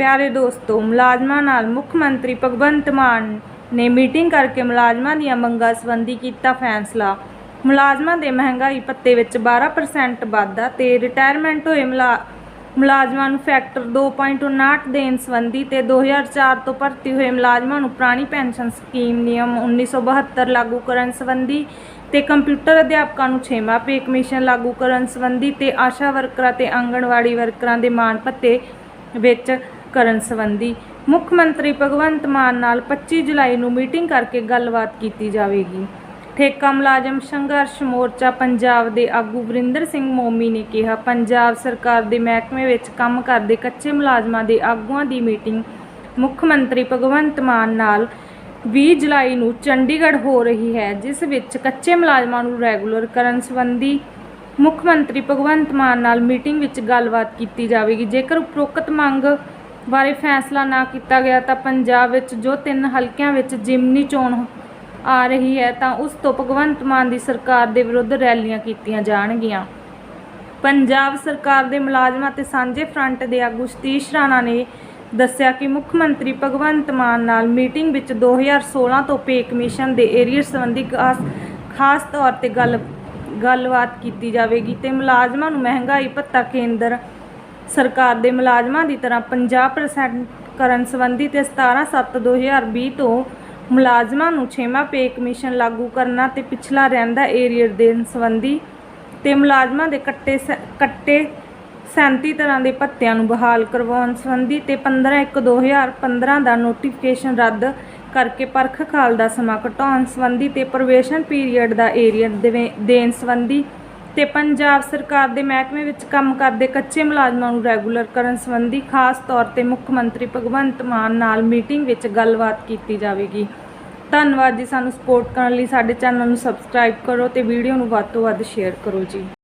ਪਿਆਰੇ ਦੋਸਤੋ, ਮੁਲਾਜ਼ਮਾਂ ਨਾਲ ਮੁੱਖ ਮੰਤਰੀ ਭਗਵੰਤ ਮਾਨ ਨੇ ਮੀਟਿੰਗ ਕਰਕੇ ਮੁਲਾਜ਼ਮਾਂ ਦੀਆਂ ਮੰਗਾਂ ਸੰਬੰਧੀ ਕੀਤਾ ਫੈਸਲਾ। ਮੁਲਾਜ਼ਮਾਂ ਦੇ ਮਹਿੰਗਾਈ ਭੱਤੇ ਵਿੱਚ 12% ਵਾਧਾ ਤੇ ਰਿਟਾਇਰਮੈਂਟ ਹੋਏ ਮੁਲਾ- ਮੁਲਾਜ਼ਮਾਂ ਨੂੰ ਫੈਕਟਰ 2.59 ਦੇਣ ਸੰਬੰਧੀ ਤੇ 2004 ਤੋਂ ਭਰਤੀ ਹੋਏ ਮੁਲਾਜ਼ਮਾਂ ਨੂੰ ਪੁਰਾਣੀ ਪੈਨਸ਼ਨ ਸਕੀਮ ਨਿਯਮ 1972 ਲਾਗੂ ਕਰਨ ਸੰਬੰਧੀ ਤੇ ਕੰਪਿਊਟਰ ਅਧਿਆਪਕਾਂ ਨੂੰ 6ਵਾਂ ਪੇ ਕਮਿਸ਼ਨ ਲਾਗੂ ਕਰਨ ਸੰਬੰਧੀ ਤੇ ਆਸ਼ਾ ਵਰਕਰਾਂ ਤੇ ਆਂਗਣਵਾੜੀ ਵਰਕਰਾਂ ਦੇ ਮਾਣ ਭੱਤੇ ਵਿੱਚ ਕਰਨ ਸੰਬੰਧੀ ਮੁੱਖ ਮੰਤਰੀ ਭਗਵੰਤ ਮਾਨ ਨਾਲ 25 ਜੁਲਾਈ ਨੂੰ ਮੀਟਿੰਗ ਕਰਕੇ ਗੱਲਬਾਤ ਕੀਤੀ ਜਾਵੇਗੀ। ਠੇਕਾ ਮੁਲਾਜ਼ਮ ਸੰਘਰਸ਼ ਮੋਰਚਾ ਪੰਜਾਬ ਦੇ ਆਗੂ ਵਰਿੰਦਰ ਸਿੰਘ ਮੋਮੀ ਨੇ ਕਿਹਾ, ਪੰਜਾਬ ਸਰਕਾਰ ਦੇ ਮਹਿਕਮੇ ਵਿੱਚ ਕੰਮ ਕਰਦੇ ਕੱਚੇ ਮੁਲਾਜ਼ਮਾਂ ਦੇ ਆਗੂਆਂ ਦੀ ਮੀਟਿੰਗ ਮੁੱਖ ਮੰਤਰੀ ਭਗਵੰਤ ਮਾਨ ਨਾਲ 20 ਜੁਲਾਈ ਨੂੰ ਚੰਡੀਗੜ੍ਹ ਹੋ ਰਹੀ ਹੈ, ਜਿਸ ਵਿੱਚ ਕੱਚੇ ਮੁਲਾਜ਼ਮਾਂ ਨੂੰ ਰੈਗੂਲਰ ਕਰਨ ਸੰਬੰਧੀ ਮੁੱਖ ਮੰਤਰੀ ਭਗਵੰਤ ਮਾਨ ਨਾਲ ਮੀਟਿੰਗ ਵਿੱਚ ਗੱਲਬਾਤ ਕੀਤੀ ਜਾਵੇਗੀ। ਜੇਕਰ ਉਪਰੋਕਤ ਮੰਗ ਬਾਰੇ ਫੈਸਲਾ ਨਾ ਕੀਤਾ ਗਿਆ ਤਾਂ ਪੰਜਾਬ ਵਿੱਚ ਜੋ ਤਿੰਨ ਹਲਕਿਆਂ ਵਿੱਚ ਜਿਮਨੀ ਚੋਣ ਆ ਰਹੀ ਹੈ ਤਾਂ ਉਸ ਤੋਂ ਭਗਵੰਤ ਮਾਨ ਦੀ ਸਰਕਾਰ ਦੇ ਵਿਰੁੱਧ ਰੈਲੀਆਂ ਕੀਤੀਆਂ ਜਾਣਗੀਆਂ। ਪੰਜਾਬ ਸਰਕਾਰ ਦੇ ਮੁਲਾਜ਼ਮਾਂ ਤੇ ਸਾਂਝੇ ਫਰੰਟ ਦੇ ਆਗੂ ਸਤੀਸ਼ ਰਾਣਾ ਨੇ ਦੱਸਿਆ ਕਿ ਮੁੱਖ ਮੰਤਰੀ ਭਗਵੰਤ ਮਾਨ ਨਾਲ ਮੀਟਿੰਗ ਵਿੱਚ 2016 ਤੋਂ ਪੇ ਕਮਿਸ਼ਨ ਦੇ ਏਰੀਅਰ ਸੰਬੰਧੀ ਖਾਸ ਖਾਸ ਤੌਰ ਤੇ ਗੱਲ, ਗੱਲਬਾਤ ਕੀਤੀ ਜਾਵੇਗੀ ਤੇ ਮੁਲਾਜ਼ਮਾਂ ਨੂੰ ਮਹਿੰਗਾਈ ਭੱਤਾ ਕੇਂਦਰ ਸਰਕਾਰ ਦੇ ਮੁਲਾਜ਼ਮਾਂ ਦੀ ਤਰ੍ਹਾਂ 50% ਕਰਨ ਸੰਬੰਧੀ ਤੇ 17/7/2020 ਤੋਂ ਮੁਲਾਜ਼ਮਾਂ ਨੂੰ ਛੇਵਾਂ ਪੇ ਕਮਿਸ਼ਨ ਲਾਗੂ ਕਰਨਾ ਤੇ ਪਿਛਲਾ ਰਹਿੰਦਾ ਏਰੀਅਰ ਦੇਣ ਸੰਬੰਧੀ ਤੇ ਮੁਲਾਜ਼ਮਾਂ ਦੇ ਕੱਟੇ ਸ- ਕੱਟੇ 37 ਤਰ੍ਹਾਂ ਦੇ ਭੱਤਿਆਂ ਨੂੰ ਬਹਾਲ ਕਰਵਾਉਣ ਸੰਬੰਧੀ ਤੇ 15/1/2015 ਦਾ ਨੋਟੀਫਿਕੇਸ਼ਨ ਰੱਦ ਕਰਕੇ ਪਰਖ ਖਾਲ ਦਾ ਸਮਾਂ ਘਟਾਉਣ ਸੰਬੰਧੀ ਤੇ ਪ੍ਰਵੇਸ਼ਨ ਪੀਰੀਅਡ ਦਾ ਏਰੀਅਰ ਦੇਵੇ- ਦੇਣ ਸੰਬੰਧੀ ਤੇ ਪੰਜਾਬ ਸਰਕਾਰ ਦੇ ਮਹਿਕਮੇ ਵਿੱਚ ਕੰਮ ਕਰਦੇ ਕੱਚੇ ਮੁਲਾਜ਼ਮਾਂ ਨੂੰ ਰੈਗੂਲਰ ਕਰਨ ਸੰਬੰਧੀ ਖਾਸ ਤੌਰ ਤੇ ਮੁੱਖ ਮੰਤਰੀ ਭਗਵੰਤ ਮਾਨ ਨਾਲ ਮੀਟਿੰਗ ਵਿੱਚ ਗੱਲਬਾਤ ਕੀਤੀ ਜਾਵੇਗੀ। ਧੰਨਵਾਦ ਜੀ ਸਾਨੂੰ ਸਪੋਰਟ ਕਰਨ ਲਈ। ਸਾਡੇ ਚੈਨਲ ਨੂੰ ਸਬਸਕ੍ਰਾਈਬ ਕਰੋ ਤੇ ਵੀਡੀਓ ਨੂੰ ਵੱਧ ਤੋਂ ਵੱਧ ਸ਼ੇਅਰ ਕਰੋ ਜੀ।